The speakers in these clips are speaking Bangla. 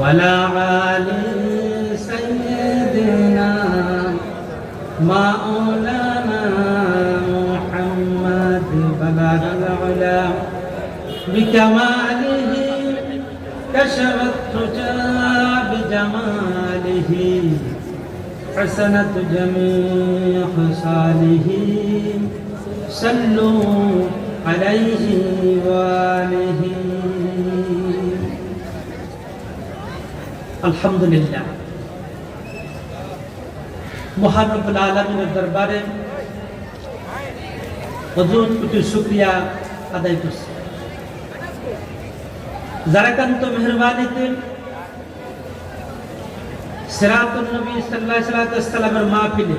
ولا علي سيدنا مولانا محمد بلغ العلا. بكماله كشف التجى بجماله حسنت جميع خصاله. صلوا عليه وآله. আলহামদুলিল্লাহ। মহানবুল আলমিনের দরবারে হজুর কোটি শুক্রিয়া আদায় করছি। যারাকান্ত মেহরবানিতে সিরাতুল নবী সাল্লাল্লাহু আলাইহি সাল্লামের মাহফিলে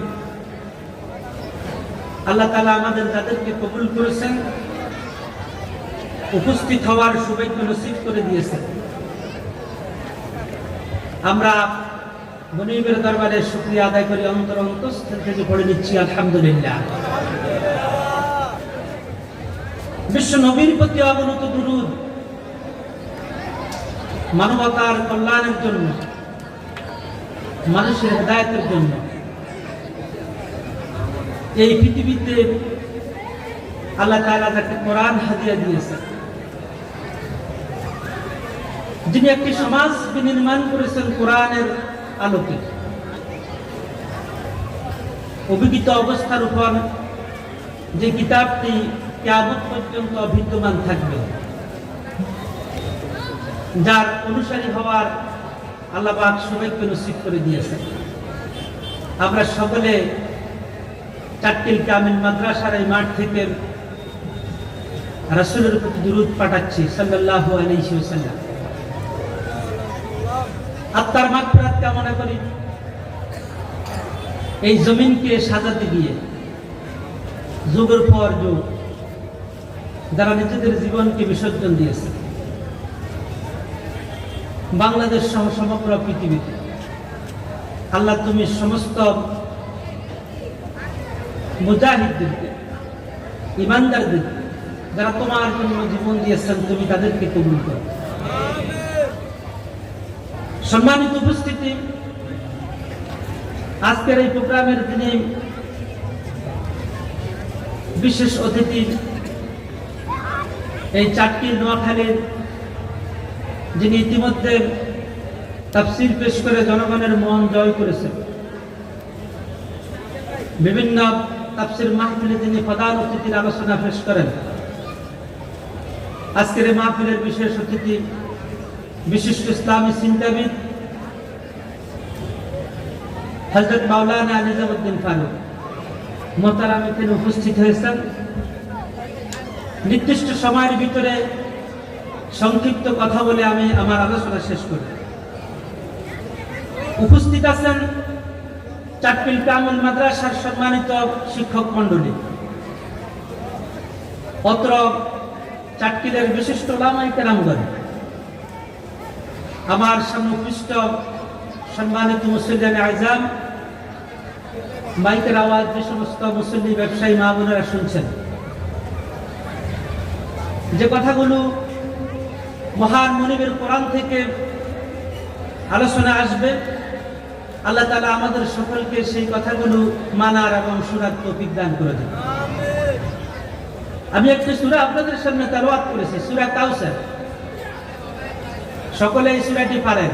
আল্লাহ তালা আমাদের তাদেরকে কবুল করেছেন, উপস্থিত হওয়ার সৌভাগ্য নসিব করে দিয়েছেন। আমরা মনিবের দরবারে শুক্রিয়া আদায় করি, অন্তর অন্তঃস্থল থেকে পড়ে নিচ্ছি, আলহামদুলিল্লাহ। বিশ্ব নবীর প্রতি অবনত দুরুদ, মানবতার কল্যাণের জন্য, মানুষের হেদায়তের জন্য। এই পৃথিবীতে আল্লাহ তাআলা যাকে কোরআন হাদিয়া দিয়েছেন যিনি একটি সমাজ বিনির্মাণ করেছেন কোরআনের আলোকে। অভিজ্ঞত অবস্থার উপর যে কিতাবটি কেমন পর্যন্ত বিদ্যমান থাকবে, যার অনুসারী হওয়ার আল্লাহবাক সবাইকে নসিব করে দিয়েছেন। আমরা সকলে চারটিল কামিল মাদ্রাসার এই মাঠ থেকে রাসুলের প্রতি দূরত পাঠাচ্ছি সাল্লাহ সাল্লাম আত্মার মাগফিরাত কামনা করি এই জমিনকে সাজাতে গিয়ে যুগের পর যুগ যারা নিজেদের জীবনকে বিসর্জন দিয়েছে, বাংলাদেশ সহ সমগ্র পৃথিবীতে, আল্লাহ তুমি সমস্ত মুজাহিদদেরকে, ইমানদারদেরকে, যারা তোমার জন্য জীবন দিয়েছেন, তুমি তাদেরকে কবুল করো। সম্মানিত উপস্থিতি। আজকের এই প্রোগ্রামের দিনে বিশেষ অতিথি, এই চারটি নোয়াখালীর যিনি ইতিমধ্যে তাফসির পেশ করে জনগণের মন জয় করেছেন। বিভিন্ন তাফসির মাহফিলে তিনি প্রধান অতিথির আলোচনা পেশ করেন। আজকের এই মাহফিলের বিশেষ অতিথি বিশিষ্ট ইসলামী চিন্তাবিদ হজরত মাওলানা নিজামুদ্দিন ফারুক মোতারাম এখানে উপস্থিত হয়েছেন। নির্দিষ্ট সময়ের ভিতরে সংক্ষিপ্ত কথা বলে আমি আমার আলোচনা শেষ করি। উপস্থিত আছেন চাটপিল কামুল মাদ্রাসার সম্মানিত শিক্ষক মন্ডলী অত্র চাটকিলের বিশিষ্ট লামাই কেরামগণ। আমার সমুপৃষ্ট সম্মানিত মুসলিম আজাম মাইকের আওয়াজ যে সমস্ত মুসল্লি ব্যবসায়ী মা বোনেরা শুনছেন। যে কথাগুলো মহান মনিবের কোরআন থেকে আলোচনা আসবে, আল্লাহ তালা আমাদের সকলকে সেই কথাগুলো মানার এবং শোনার তৌফিক দান করে দেবে আমি একটি সুরা আপনাদের সামনে তালওয়াত করেছি, সুরা কাউসার সকলে এই সুরাটি পারেন।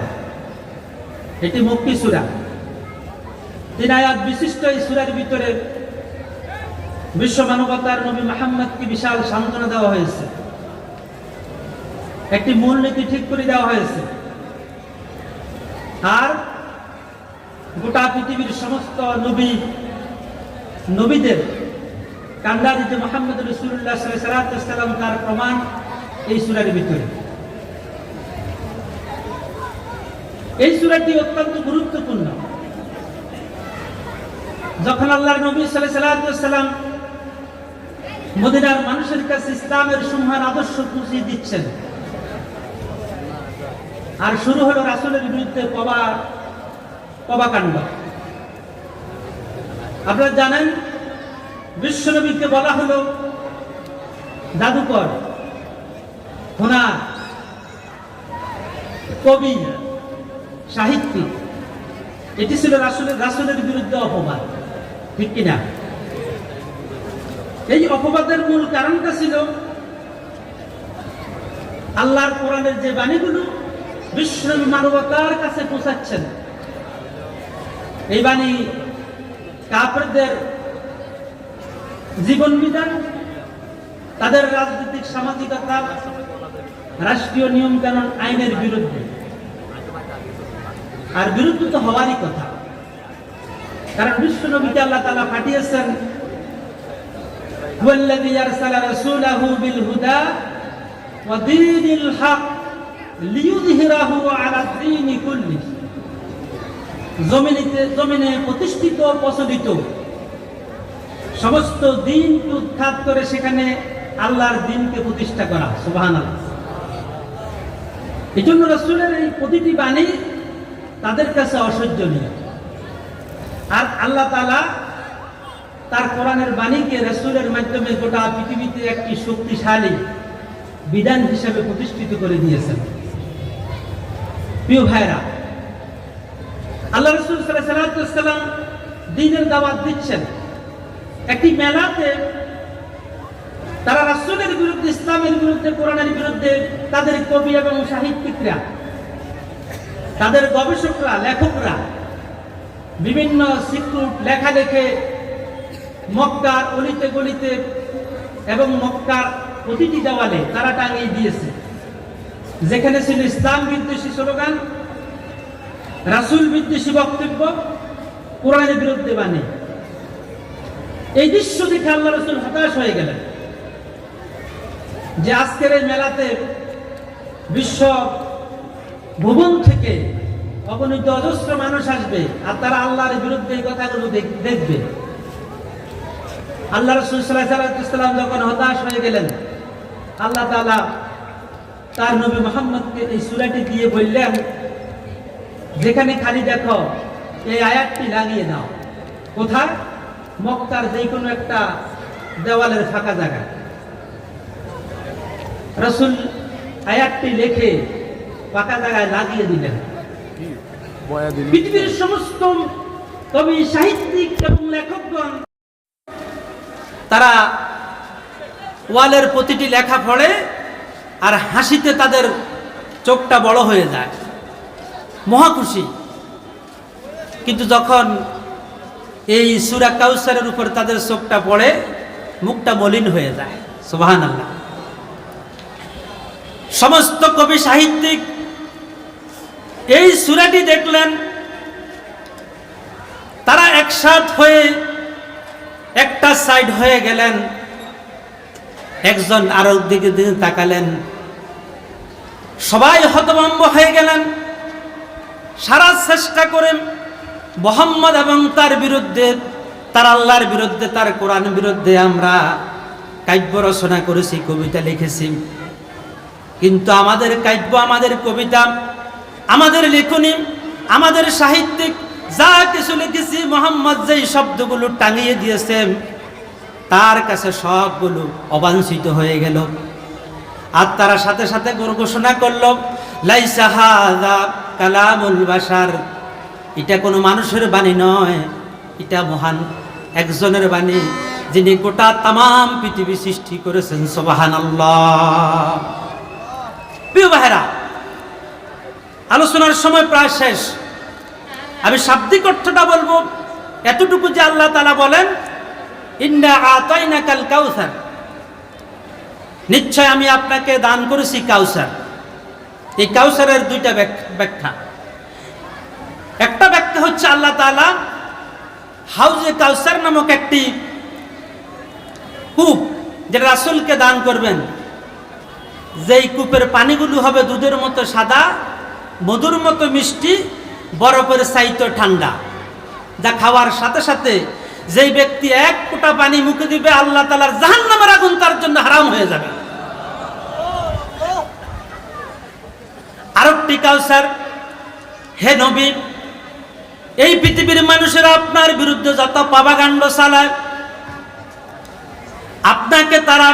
এটি মুক্তি সুরা। তিন আয়াত বিশিষ্ট এই সুরার ভিতরে বিশ্ব মানবতার নবী মাহমদকে বিশাল সান্ত্বনা দেওয়া হয়েছে। একটি মূলনীতি ঠিক করে দেওয়া হয়েছে। আর গোটা পৃথিবীর সমস্ত নবী, নবীদের কান্ডা দিতে মোহাম্মদ রসুল্লাহ সাল্লাম তার প্রমাণ এই সুরার ভিতরে। এই সুরাটি অত্যন্ত গুরুত্বপূর্ণ। যখন আল্লাহর নবী সাল্লাম মদিনার মানুষের কাছে ইসলামের সুমহান আদর্শ পৌঁছে দিচ্ছেন, আর শুরু হলো রাসুলের বিরুদ্ধে কবা, কবাকাণ্ড। আপনারা জানেন বিশ্বনবীকে বলা হলো জাদুকর, হোনার, কবি। সাহিত্যিক এটি ছিল রাসুলের রাসুলের বিরুদ্ধে অপবাদ। ঠিক কিনা? এই অপবাদের মূল কারণটা ছিল আল্লাহর কোরআনের যে বাণীগুলো বিশ্ব মানবতার কাছে পৌঁছাচ্ছেন। এই বাণী কাপড়দের জীবন বিধান, তাদের রাজনৈতিক সামাজিকতা, রাষ্ট্রীয় নিয়ম কানুন আইনের বিরুদ্ধে। আর বিরুদ্ধ তো হওয়ারই কথা কারণ বিশ্ব নবীকে আল্লাহ তালা পাঠিয়েছেন هو الذي أرسل رسوله بالهدى ودين الحق ليظهره على الدين كله জমিনিতে জমিনে প্রতিষ্ঠিত প্রচলিত সমস্ত দিনকে উৎখাত করে সেখানে আল্লাহর দিনকে প্রতিষ্ঠা করা সুবাহান এই জন্য রসুলের এই প্রতিটি বাণী তাদের কাছে অসহ্যনীয় আর আল্লাহ তালা তার কোরআনের বাণীকে রসুলের মাধ্যমে গোটা পৃথিবীতে একটি শক্তিশালী বিধান হিসেবে প্রতিষ্ঠিত করে দিয়েছেন। প্রিয় ভাইরা আল্লাহ রসুল সাল্লাম দিনের দাওয়াত দিচ্ছেন। একটি মেলাতে তারা রাসুলের বিরুদ্ধে, ইসলামের বিরুদ্ধে, কোরআনের বিরুদ্ধে তাদের কবি এবং সাহিত্যিকরা তাদের গবেষকরা, লেখকরা বিভিন্ন সিক্রুট লেখা লেখে মক্কার অলিতে গলিতে এবং মক্কার প্রতিটি দেওয়ালে তারা টাঙিয়ে দিয়েছে। যেখানে ছিল ইসলাম বিদ্বেষী স্লোগান, রাসুল বিদ্বেষী বক্তব্য, কোরআনের বিরুদ্ধে বাণী। এই দৃশ্য দেখে আল্লাহ রসুল হতাশ হয়ে গেলেন যে আজকের এই মেলাতে বিশ্ব ভুবন থেকে অগণিত অজস্র মানুষ আসবে আর তারা আল্লাহর বিরুদ্ধে এই কথাগুলো দেখ- দেখবে। আল্লাহ রসুল যখন হতাশ হয়ে গেলেন, আল্লাহ তালা তার নবী মোহাম্মদকে এই সুরাটি দিয়ে বললেন, যেখানে খালি দেখো, এই আয়াতটি লাগিয়ে দাও কোথায়? মক্কার যে কোনো একটা দেওয়ালের ফাঁকা জায়গা রসুল আয়াতটি লেখে ফাঁকা জায়গায় লাগিয়ে দিলেন। পৃথিবীর সমস্ত কবি সাহিত্যিক এবং লেখকগণ তারা ওয়ালের প্রতিটি লেখা পড়ে আর হাসিতে তাদের চোখটা বড় হয়ে যায়। মহা খুশি। কিন্তু যখন এই সুরা কাউসারের উপর তাদের চোখটা পড়ে মুখটা মলিন হয়ে যায়। সুবাহান আল্লাহ সমস্ত কবি সাহিত্যিক এই সুরাটি দেখলেন, তারা একসাথ হয়ে একটা সাইড হয়ে গেলেন। একজন আরও দিকে দিকে তাকালেন। সবাই হতভম্ব হয়ে গেলেন। সারা চেষ্টা করে মোহাম্মদ এবং তার বিরুদ্ধে, তার আল্লাহর বিরুদ্ধে, তার কোরআন বিরুদ্ধে আমরা কাব্য রচনা করেছি, কবিতা লিখেছি। কিন্তু আমাদের কাব্য, আমাদের কবিতা আমাদের লেখনী, আমাদের সাহিত্যিক, যা কিছু লিখেছি, মোহাম্মদ যেই শব্দগুলো টাঙিয়ে দিয়েছেন তার কাছে সবগুলো অবাঞ্ছিত হয়ে গেল। আর তারা সাথে সাথে ঘোষণা করল, লাইসা হাযা কালামুল বাশার। এটা কোনো মানুষের বাণী নয়, এটা মহান একজনের বাণী, যিনি গোটা তাম পৃথিবী সৃষ্টি করেছেন, সুবহানাল্লাহ। প্রিয় ভাইরা আলোচনার সময় প্রায় শেষ। আমি শাব্দিক অর্থটা বলব, এতটুকু যে আল্লাহ তালা বলেন কাল কাউসার। নিশ্চয় আমি আপনাকে দান করেছি কাউসার। এই কাউসারের দুইটা ব্যাখ্যা একটা ব্যাখ্যা হচ্ছে আল্লাহ তালা হাউজে কাউসার নামক একটি কূপ যেটা রাসুলকে দান করবেন। যেই কূপের পানিগুলো হবে দুধের মতো সাদা মধুর মতো মিষ্টি, বরফের চাইতো ঠান্ডা। যা খাওয়ার সাথে সাথে যেই ব্যক্তি এক ফোঁটা পানি মুখে দিবে, আল্লাহ তালার জাহান নামের আগুন তার জন্য হারাম হয়ে যাবে। আরেকটি কাউসার, হে নবী, এই পৃথিবীর মানুষেরা আপনার বিরুদ্ধে যত পাবাগান্ড চালায়, আপনাকে তারা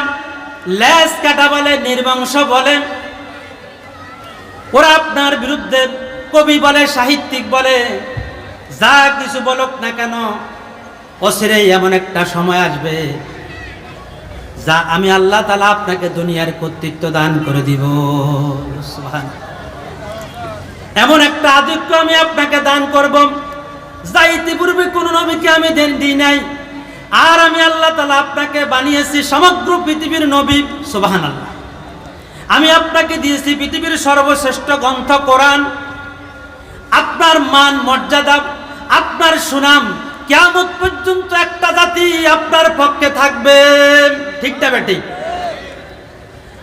ল্যাস কাটা বলে, নির্বংশ বলে ওরা আপনার বিরুদ্ধে কবি বলে, সাহিত্যিক বলে, যা কিছু বলক না কেন অসিরেই এমন একটা সময় আসবে যা আমি আল্লাহ তালা আপনাকে দুনিয়ার কর্তৃত্ব দান করে দিব। এমন একটা আধিক্য আমি আপনাকে দান করব, যা ইতিপূর্বে কোন নবীকে আমি দেন দিই নাই, আর আমি আল্লাহ তালা আপনাকে বানিয়েছি সমগ্র পৃথিবীর নবী সুবাহান আল্লাহ আমি আপনাকে দিয়েছি পৃথিবীর সর্বশ্রেষ্ঠ গ্রন্থ কোরআন। আপনার মান, মর্যাদা, আপনার সুনাম কেমন পর্যন্ত একটা জাতি আপনার পক্ষে থাকবে। ঠিকটা বেটি?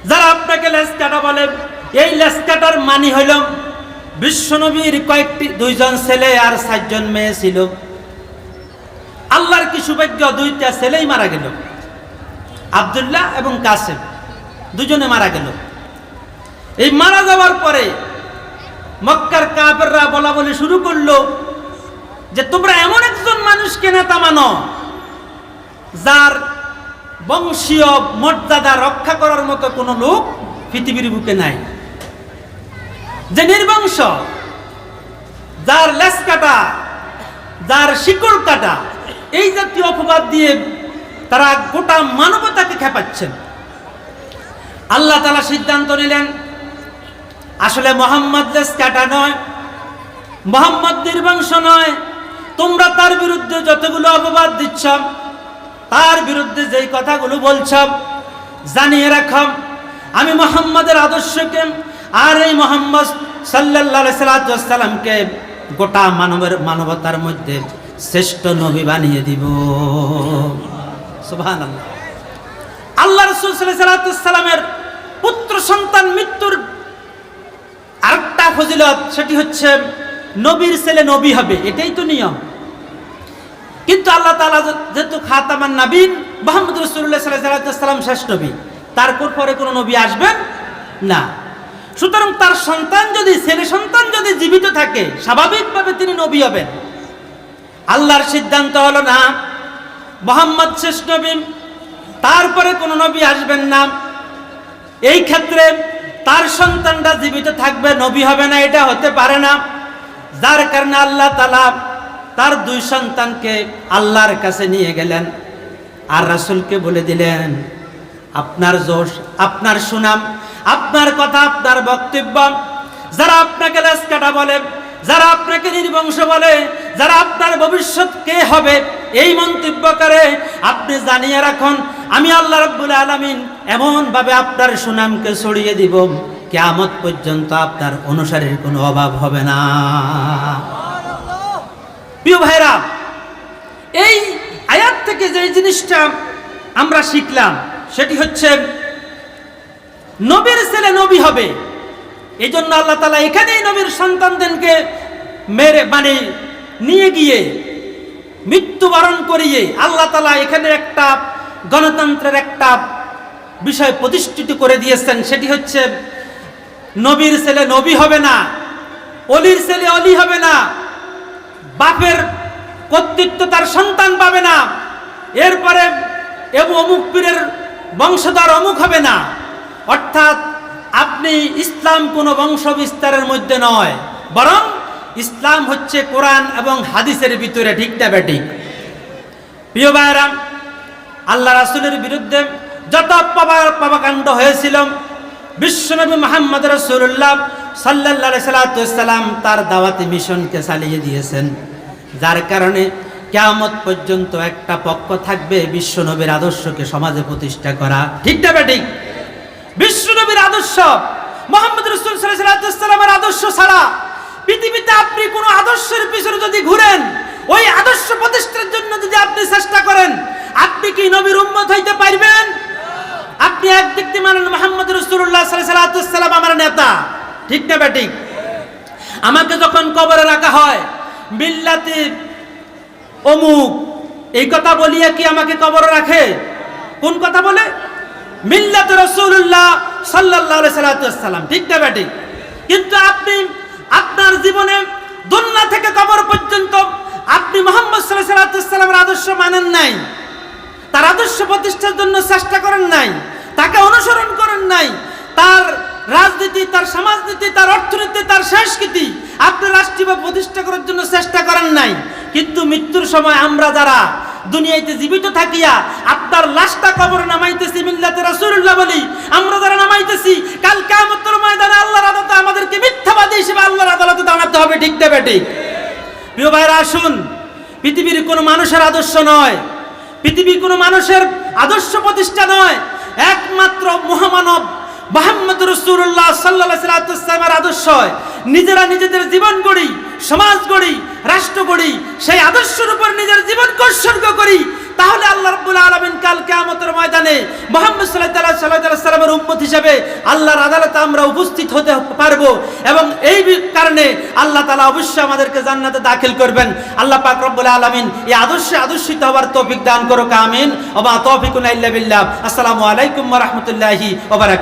যারা আপনাকে লেস কাটা বলে, এই লেস কাটার মানি হইল বিশ্বনবীর কয়েকটি, দুইজন ছেলে আর সাতজন মেয়ে ছিল। আল্লাহর কি সৌভাগ্য? দুইটা ছেলেই মারা গেল। আবদুল্লাহ এবং কাসেম। দুজনে মারা গেল। এই মারা যাওয়ার পরে মক্কার কাপেররা বলা বলে শুরু করল যে তোমরা এমন একজন মানুষকে নেতা মানো যার বংশীয় মর্যাদা রক্ষা করার মতো কোনো লোক পৃথিবীর বুকে নাই। যে নির্বংশ, যার লেস কাটা, যার শিকড় কাটা, এই জাতীয় অপবাদ দিয়ে তারা গোটা মানবতাকে খেপাচ্ছেন। আল্লাহ তালা সিদ্ধান্ত নিলেন আসলে মোহাম্মদ লেস কাটা নয়, মোহাম্মদ নির্বংশ নয়। তোমরা তার বিরুদ্ধে যতগুলো অপবাদ দিচ্ছ, তার বিরুদ্ধে যেই কথাগুলো বলছ, জানিয়ে রাখম আমি মোহাম্মদের আদর্শকে আর এই মোহাম্মদ সাল্লাহ সাল্লামকে গোটা মানবের মানবতার মধ্যে শ্রেষ্ঠ নবী বানিয়ে দিব। আল্লাহ রসুল সাল্লামের পুত্র সন্তান মৃত্যুর আরেকটা ফজিলত সেটি হচ্ছে নবীর ছেলে নবী হবে, এটাই তো নিয়ম। কিন্তু আল্লাহ তালা যেহেতু খাতামান নাবিন মোহাম্মদ রসুল্লাহ শেষ নবী তারপর পরে কোনো নবী আসবেন না। সুতরাং তার সন্তান যদি, ছেলে সন্তান যদি জীবিত থাকে, স্বাভাবিকভাবে তিনি নবী হবেন। আল্লাহর সিদ্ধান্ত হলো না, মোহাম্মদ শেষ নবী, তারপরে কোনো নবী আসবেন না। এই ক্ষেত্রে তার সন্তানটা জীবিত থাকবে, নবী হবে না, এটা হতে পারে না। যার কারণে আল্লাহ তালা তার দুই সন্তানকে আল্লাহর কাছে নিয়ে গেলেন আর রাসুলকে বলে দিলেন, আপনার জোশ, আপনার সুনাম, আপনার কথা, আপনার বক্তব্য, যারা আপনাকে লেস কাটা বলে, যারা আপনাকে নির্বংশ বলে, যারা আপনার ভবিষ্যৎ কে হবে এই মন্তব্য করে, আপনি জানিয়ে রাখুন, আমি আল্লাহ রব্বুল আলমিন এমনভাবে আপনার সুনামকে ছড়িয়ে দিব, কেয়ামত পর্যন্ত আপনার অনুসারীর কোনো অভাব হবে না। প্রিয় ভাইরা, এই আয়াত থেকে যে জিনিসটা আমরা শিখলাম, সেটি হচ্ছে নবীর ছেলে নবী হবে। এই জন্য আল্লাহ তালা এখানেই নবীর সন্তানদেরকে মেরে মানে নিয়ে গিয়ে মৃত্যুবরণ করিয়ে আল্লাহ তালা এখানে একটা গণতন্ত্রের একটা বিষয় প্রতিষ্ঠিত করে দিয়েছেন। সেটি হচ্ছে, নবীর ছেলে নবী হবে না, অলির ছেলে অলি হবে না, বাপের কর্তৃত্ব তার সন্তান পাবে না, এরপরে এবং অমুক পীরের বংশধর অমুক হবে না। অর্থাৎ আপনি ইসলাম কোনো বংশ বিস্তারের মধ্যে নয়, বরং ইসলাম হচ্ছে কোরআন এবং হাদিসের ভিতরে ঠিকটা ব্যাটিক। প্রিয় ভাইরাম আল্লাহ রাসুলের বিরুদ্ধে যত পাবার পাবাকাণ্ড হয়েছিল, বিশ্বনবী মোহাম্মদ রসুল্লাহ সাল্লাহ সাল্লাম তার দাওয়াতি মিশনকে চালিয়ে দিয়েছেন। যার কারণে কেয়ামত পর্যন্ত একটা পক্ষ থাকবে বিশ্বনবীর আদর্শকে সমাজে প্রতিষ্ঠা করা। ঠিকটা ব্যাটিক? বিশ্বনবীর আদর্শ, মোহাম্মদ রসুল সাল্লাহ সাল্লামের আদর্শ ছাড়া পৃথিবীতে আপনি কোনো আদর্শের পিছনে যদি ঘুরেন, ওই আদর্শ প্রতিষ্ঠার জন্য যদি আপনি চেষ্টা করেন, আপনি কি নবীর উম্মত হইতে পারবেন? আপনি একদিক দিয়ে মানেন মোহাম্মদ রসুল্লাহ সাল্লাম আমার নেতা। ঠিক না ব্যাটিক? আমাকে যখন কবরে রাখা হয় বিল্লাতি অমুক, এই কথা বলিয়া কি আমাকে কবর রাখে? কোন কথা বলে? মিল্লাত রসুল্লাহ সাল্লাহ সাল্লাম ঠিক না ব্যাটিক? কিন্তু আপনি আপনার জীবনে দুনিয়া থেকে কবর পর্যন্ত আপনি মোহাম্মদ সাল্লামের আদর্শ মানেন নাই। তার আদর্শ প্রতিষ্ঠার জন্য চেষ্টা করেন নাই। তাকে অনুসরণ করেন নাই। তার রাজনীতি, তার সমাজনীতি, তার অর্থনীতি, তার সংস্কৃতি আপনি রাষ্ট্রীয় প্রতিষ্ঠা করার জন্য চেষ্টা করেন নাই। কিন্তু মৃত্যুর সময় আমরা যারা দুনিয়াতে জীবিত থাকিয়া আপনার লাশটা কবর নামাইতেছি মিল্লাতে রাসূলুল্লাহ বলি। আমরা যারা নামাইতেছি, কাল কিয়ামতের ময়দানে আল্লাহর আদালতে আমাদেরকে মিথ্যাবাদী হিসেবে আল্লাহর আদালতে দাঁড়াতে হবে, ঠিক দেবে ঠিক প্রিয় ভাইরা আসুন। পৃথিবীর কোনো মানুষের আদর্শ নয়। পৃথিবীর কোনো মানুষের আদর্শ প্রতিষ্ঠা নয়। একমাত্র মহামানব মোহাম্মদ রসুল্লাহ সাল্লাহ সাল্লামের আদর্শ নিজেরা নিজেদের জীবন গড়ি, সমাজ গড়ি রাষ্ট্র গড়ি সেই আদর্শের উপর নিজের জীবনকে উৎসর্গ করি, তাহলে আল্লাহ রাব্বুল আলামিন কাল কিয়ামতের ময়দানে মুহাম্মদ সাল্লাল্লাহু আলাইহি সাল্লামের উম্মত হিসেবে আল্লাহর আদালতে আমরা উপস্থিত হতে পারব এবং এই কারণে আল্লাহ তাআলা অবশ্যই আমাদেরকে জান্নাতে দাখিল করবেন। আল্লাহ পাক রব্বুল আলামিন এই আদর্শে আদর্শিত হওয়ার তৌফিক দান করুক, আমিন। ওয়া মা তৌফিকুনা আসসালামু আলাইকুম রাহমাতুল্লাহি বারাকাতুহু।